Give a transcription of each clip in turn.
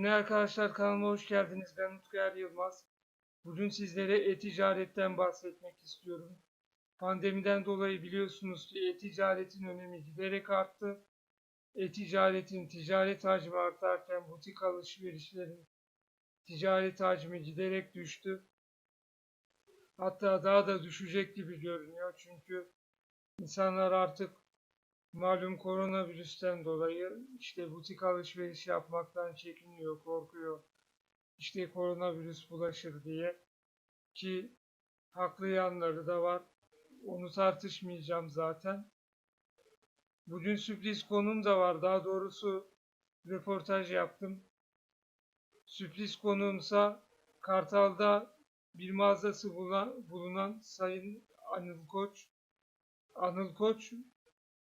günler arkadaşlar kanalıma hoş geldiniz. Ben Utku Er Yılmaz. Bugün sizlere e-ticaretten bahsetmek istiyorum. Pandemiden dolayı biliyorsunuz ki e-ticaretin önemi giderek arttı. E-ticaretin ticaret hacmi artarken butik alışverişlerin ticaret hacmi giderek düştü. Hatta daha da düşecek gibi görünüyor çünkü insanlar artık malum koronavirüsten dolayı işte butik alışveriş yapmaktan çekiniyor, korkuyor. İşte koronavirüs bulaşır diye ki haklı yanları da var. Onu tartışmayacağım zaten. Bugün sürpriz konum da var. Daha doğrusu röportaj yaptım. Sürpriz konuğumsa Kartal'da bir mağazası bulunan, bulunan Sayın Anıl Koç. Anıl Koç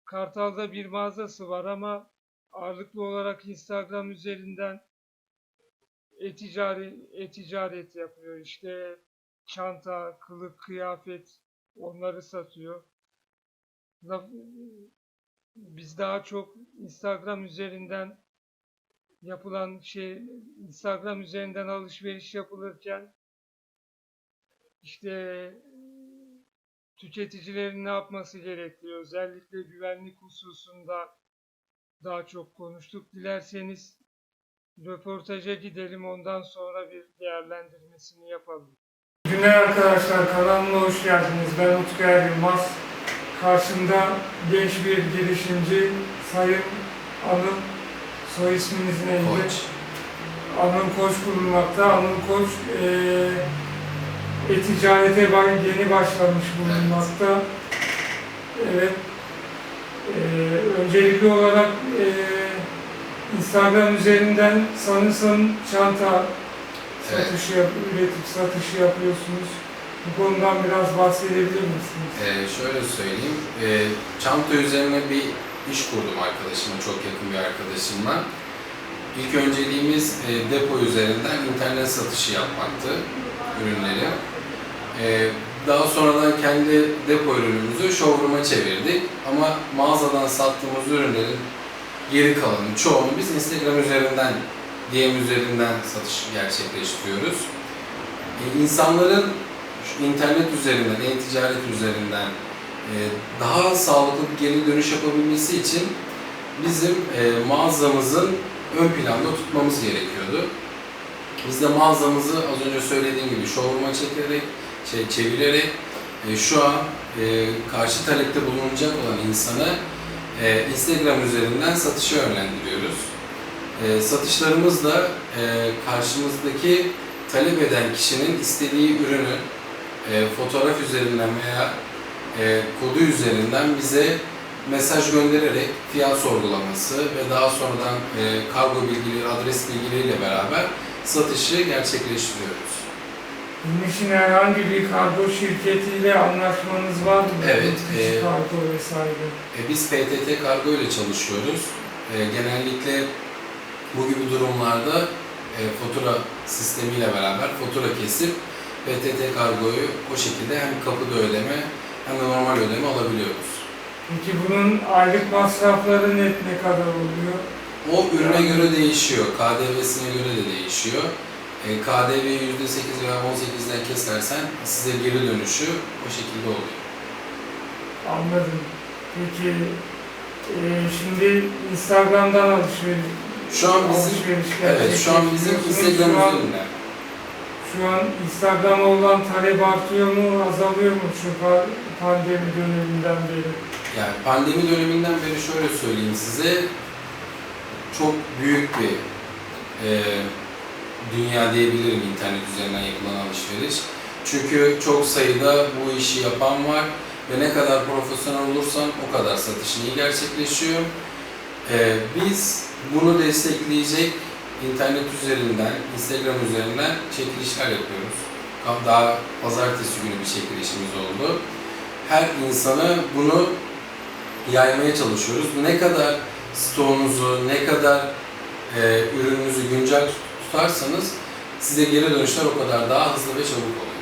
Kartal'da bir mağazası var ama ağırlıklı olarak Instagram üzerinden e-ticaret, e-ticaret yapıyor. İşte çanta, kılık, kıyafet onları satıyor. Biz daha çok Instagram üzerinden yapılan şey Instagram üzerinden alışveriş yapılırken işte tüketicilerin ne yapması gerektiği özellikle güvenlik hususunda daha çok konuştuk. Dilerseniz röportaja gidelim ondan sonra bir değerlendirmesini yapalım. Günler arkadaşlar kanalıma hoş geldiniz. Ben Utku Yılmaz. Karşımda genç bir girişimci Sayın Anıl soy isminiz neydi? Koç. Anıl Koç bulunmakta. Anıl Koç eee e-ticarete yeni başlamış bulunmakta. Evet. Eee, öncelikli olarak eee, Instagram üzerinden sanırsam çanta Evet. satışı yap, üretip satışı yapıyorsunuz. Bu konudan biraz bahsedebilir misiniz? Ee, şöyle söyleyeyim, ee, çanta üzerine bir iş kurdum arkadaşıma, çok yakın bir arkadaşımla. İlk önceliğimiz e, depo üzerinden internet satışı yapmaktı ürünleri. Ee, daha sonradan kendi depo ürünümüzü showroom'a çevirdik ama mağazadan sattığımız ürünlerin geri kalanı, çoğunu biz Instagram üzerinden, DM üzerinden satış gerçekleştiriyoruz. E, insanların internet üzerinden, e-ticaret üzerinden e, daha sağlıklı bir geri dönüş yapabilmesi için bizim e, mağazamızın ön planda tutmamız gerekiyordu. Biz de mağazamızı az önce söylediğim gibi showroom'a çekerek, şey, çevirerek e, şu an e, karşı talepte bulunacak olan insanı e, Instagram üzerinden satışa yönlendiriyoruz. E, satışlarımız da e, karşımızdaki talep eden kişinin istediği ürünü e, fotoğraf üzerinden veya e, kodu üzerinden bize mesaj göndererek fiyat sorgulaması ve daha sonradan e, kargo bilgileri, adres bilgileriyle beraber satışı gerçekleştiriyoruz. Bunun için herhangi bir kargo şirketiyle anlaşmanız var mı? Evet, e, kargo vesaire. E, biz PTT kargo ile çalışıyoruz. E, genellikle bu gibi durumlarda e, fatura sistemiyle beraber fatura kesip PTT kargoyu o şekilde hem kapıda ödeme hem de normal ödeme alabiliyoruz. Peki bunun aylık masrafları net ne kadar oluyor? O ürüne göre değişiyor, KDV'sine göre de değişiyor. E, KDV'yi %8 veya 18'den kesersen size geri dönüşü o şekilde oluyor. Anladım. Peki e, şimdi Instagram'dan alışveriş Şu an bizim evet şu an bizim. Instagram Şu an- üzerinden Şu an Instagram'a olan talep artıyor mu, azalıyor mu şu pa- pandemi döneminden beri? Yani pandemi döneminden beri şöyle söyleyeyim size, çok büyük bir e, dünya diyebilirim internet üzerinden yapılan alışveriş. Çünkü çok sayıda bu işi yapan var ve ne kadar profesyonel olursan o kadar satışın iyi gerçekleşiyor. E, biz bunu destekleyecek internet üzerinden, Instagram üzerinden çekilişler yapıyoruz. Daha pazartesi günü bir çekilişimiz oldu. Her insana bunu yaymaya çalışıyoruz. Ne kadar stoğunuzu, ne kadar e, ürününüzü güncel tutarsanız size geri dönüşler o kadar daha hızlı ve çabuk oluyor.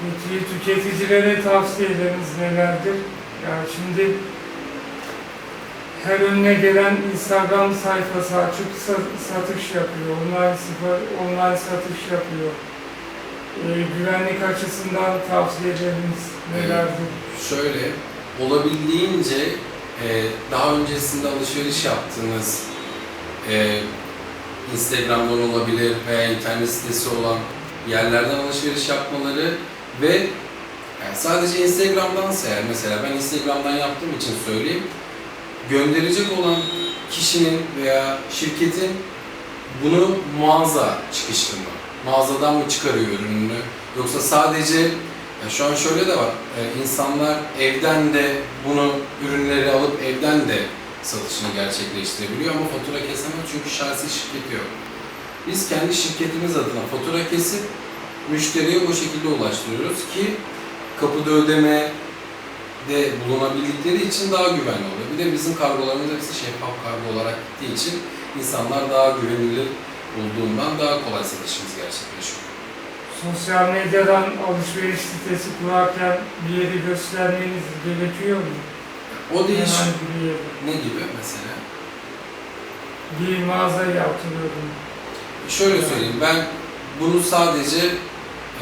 Peki tüketicilere tavsiyeleriniz nelerdir? Yani şimdi her önüne gelen Instagram sayfası açıp sa- satış yapıyor, online, sıfır, online satış yapıyor. Ee, güvenlik açısından tavsiyeleriniz nelerdir? Şöyle, olabildiğince e, daha öncesinde alışveriş yaptığınız e, Instagram'dan olabilir veya internet sitesi olan yerlerden alışveriş yapmaları ve yani sadece Instagram'dansa eğer mesela ben Instagram'dan yaptığım için söyleyeyim gönderecek olan kişinin veya şirketin bunu mağaza çıkışlı mı? Mağazadan mı çıkarıyor ürününü? Yoksa sadece ya şu an şöyle de var. e, insanlar evden de bunu ürünleri alıp evden de satışını gerçekleştirebiliyor ama fatura kesemez çünkü şahsi şirketi yok. Biz kendi şirketimiz adına fatura kesip müşteriye o şekilde ulaştırıyoruz ki kapıda ödeme de bulunabildikleri için daha güvenli oluyor. Bir de bizim kargolarımız hepsi şeffaf kargo olarak gittiği için insanlar daha güvenilir olduğundan daha kolay satışımız gerçekleşiyor. Sosyal medyadan alışveriş sitesi kurarken bir yeri göstermeniz gerekiyor mu? O değiş Herhangi bir yeri. ne gibi mesela? Bir mağazayı hatırlıyorum. Şöyle söyleyeyim, ben bunu sadece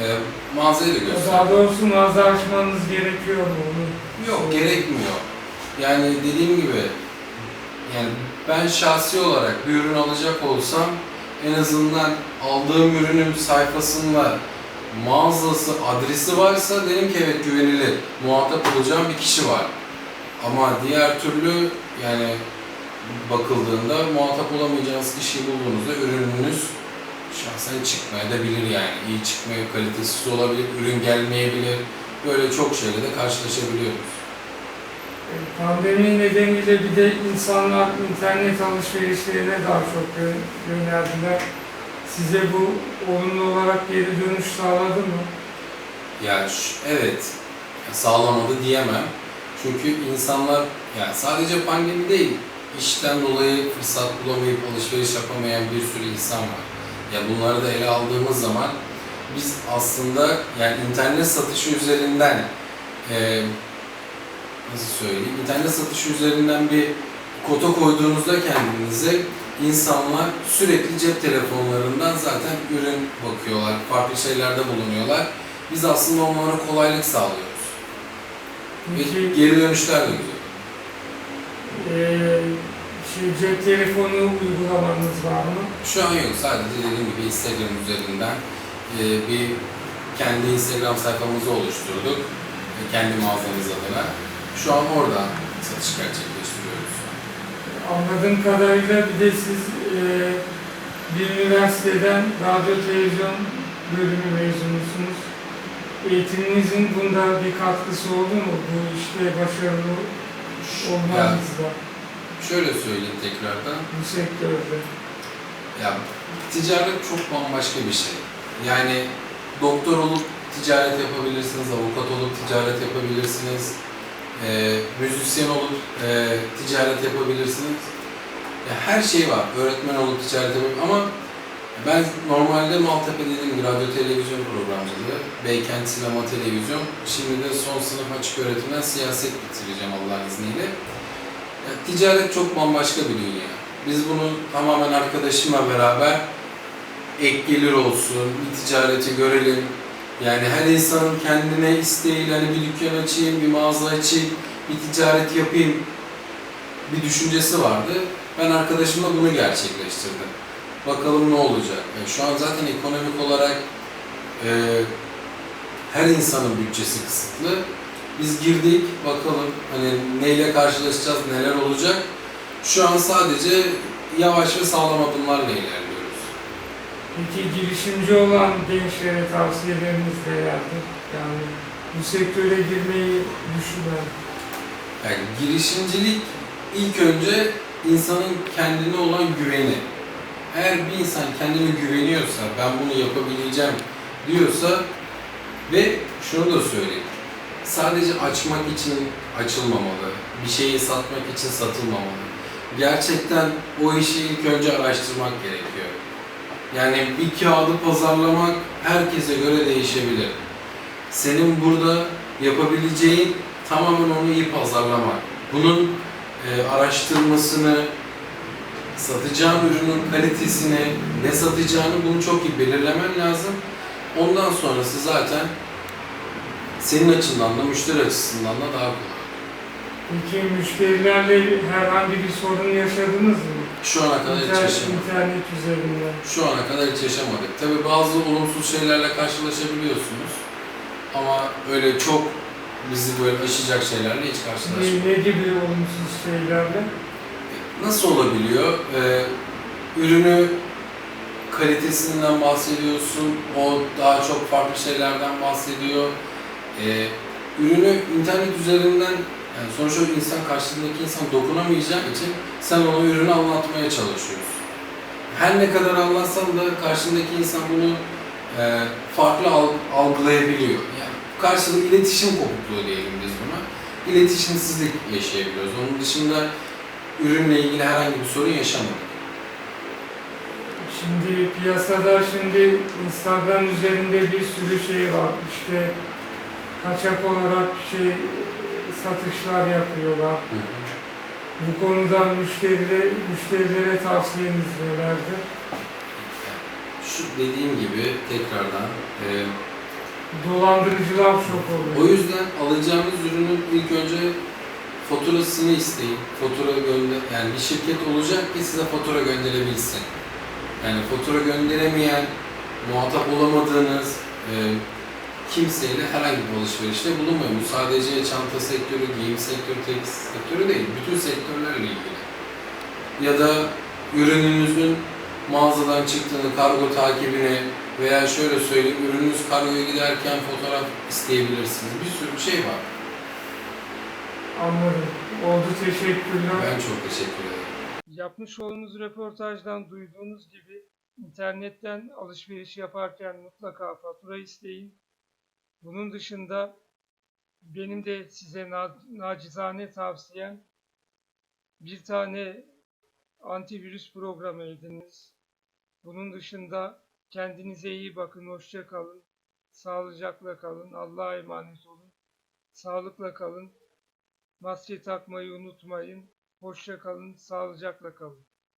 e, mağazaya da. Daha doğrusu mağaza açmanız gerekiyor mu? Onu Yok, gerekmiyor. Yani dediğim gibi, yani ben şahsi olarak bir ürün alacak olsam, en azından aldığım ürünün sayfasında mağazası, adresi varsa derim ki evet güvenilir, muhatap olacağım bir kişi var. Ama diğer türlü yani bakıldığında muhatap olamayacağınız kişiyi bulduğunuzda ürününüz şahsen çıkmayabilir yani. İyi çıkmaya kalitesiz olabilir, ürün gelmeyebilir. Böyle çok şeyle de karşılaşabiliyoruz. Pandemi nedeniyle bir de insanlar internet alışverişlerine daha çok yön- yöneldiler. Size bu olumlu olarak geri dönüş sağladı mı? Ş- evet sağlamadı diyemem. Çünkü insanlar yani sadece pandemi değil, işten dolayı fırsat bulamayıp alışveriş yapamayan bir sürü insan var. Ya bunları da ele aldığımız zaman biz aslında yani internet satışı üzerinden eee, nasıl söyleyeyim, internet satışı üzerinden bir kota koyduğunuzda kendinize insanlar sürekli cep telefonlarından zaten ürün bakıyorlar, farklı şeylerde bulunuyorlar. Biz aslında onlara kolaylık sağlıyoruz. Ve Peki geri dönüşler de güzel. eee, şey, cep telefonu uygulamanız var mı? Şu an yok. Sadece dediğim gibi Instagram üzerinden e, bir kendi Instagram sayfamızı oluşturduk. E, kendi mağazamız adına. Şu an orada satış gerçekleştiriyoruz. Anladığım kadarıyla bir de siz eee, bir üniversiteden radyo televizyon bölümü mezunusunuz. Eğitiminizin bunda bir katkısı oldu mu? Bu işte başarılı olmanızda, şöyle söyleyeyim tekrardan. bu sektörde. Ya ticaret çok bambaşka bir şey. Yani doktor olup ticaret yapabilirsiniz, avukat olup ticaret yapabilirsiniz, e, müzisyen olup e, ticaret yapabilirsiniz. Ya her şey var. Öğretmen olup ticaret yapabilir ama ben normalde Maltepe dediğim gibi radyo televizyon programcılığı, Beykent sinema televizyon, şimdi de son sınıf açık öğretimden siyaset bitireceğim Allah'ın izniyle. Ya, ticaret çok bambaşka bir dünya. Biz bunu tamamen arkadaşımla beraber ek gelir olsun, bir ticareti görelim. Yani her insanın kendine isteğiyle hani bir dükkan açayım, bir mağaza açayım, bir ticaret yapayım bir düşüncesi vardı. Ben arkadaşımla bunu gerçekleştirdim. Bakalım ne olacak. Yani şu an zaten ekonomik olarak e, her insanın bütçesi kısıtlı. Biz girdik, bakalım hani neyle karşılaşacağız, neler olacak. Şu an sadece yavaş ve sağlam adımlarla ilerliyoruz. Peki girişimci olan gençlere tavsiyeleriniz nelerdir? Yani bu sektöre girmeyi düşünen, Yani girişimcilik ilk önce insanın kendine olan güveni. Eğer bir insan kendine güveniyorsa, ben bunu yapabileceğim diyorsa ve şunu da söyleyeyim. Sadece açmak için açılmamalı, bir şeyi satmak için satılmamalı. Gerçekten o işi ilk önce araştırmak gerekiyor. Yani bir kağıdı pazarlamak herkese göre değişebilir. Senin burada yapabileceğin tamamen onu iyi pazarlamak. Bunun e, araştırmasını, satacağın ürünün kalitesini, ne satacağını bunu çok iyi belirlemen lazım. Ondan sonrası zaten senin açından da müşteri açısından da daha kolay. Peki müşterilerle herhangi bir sorun yaşadınız mı? Şu ana kadar hiç İnternet, yaşamadık. internet üzerinden. Şu ana kadar hiç yaşamadık. Tabii bazı olumsuz şeylerle karşılaşabiliyorsunuz. Ama öyle çok bizi böyle aşacak şeylerle hiç karşılaşmadık. Ne, ne gibi olumsuz şeylerle? Nasıl olabiliyor? Ee, ürünü kalitesinden bahsediyorsun, o daha çok farklı şeylerden bahsediyor. Ee, ürünü internet üzerinden, yani sonuçta insan karşısındaki insan dokunamayacağı için sen ona ürünü anlatmaya çalışıyorsun. Her ne kadar anlatsan da karşındaki insan bunu e, farklı al- algılayabiliyor. Yani karşılıklı iletişim kopukluğu diyelim biz buna. İletişimsizlik yaşayabiliyoruz. Onun dışında ürünle ilgili herhangi bir sorun yaşamadık. Şimdi piyasada şimdi Instagram üzerinde bir sürü şey var. İşte kaçak olarak şey satışlar yapıyorlar. Bu konuda müşterilere, müşterilere tavsiyeniz nelerdir? Şu dediğim gibi tekrardan e, Dolandırıcılar çok o oluyor. yüzden alacağınız ürünün ilk önce faturasını isteyin. Fatura gönder yani bir şirket olacak ki size fatura gönderebilsin. Yani fatura gönderemeyen, muhatap olamadığınız e, kimseyle herhangi bir alışverişte bulunmayın. Bu sadece çanta sektörü, giyim sektörü, tekstil sektörü değil. Bütün sektörlerle ilgili. Ya da ürününüzün mağazadan çıktığını, kargo takibini veya şöyle söyleyeyim, ürününüz kargoya giderken fotoğraf isteyebilirsiniz. Bir sürü şey var. Anladım. Oldu teşekkürler. Ben çok teşekkür ederim. Yapmış olduğunuz röportajdan duyduğunuz gibi internetten alışveriş yaparken mutlaka fatura isteyin. Bunun dışında benim de size na- nacizane tavsiyem bir tane antivirüs programı ediniz. Bunun dışında kendinize iyi bakın, hoşça kalın, sağlıcakla kalın, Allah'a emanet olun, sağlıkla kalın, maske takmayı unutmayın. Hoşça kalın, sağlıcakla kalın.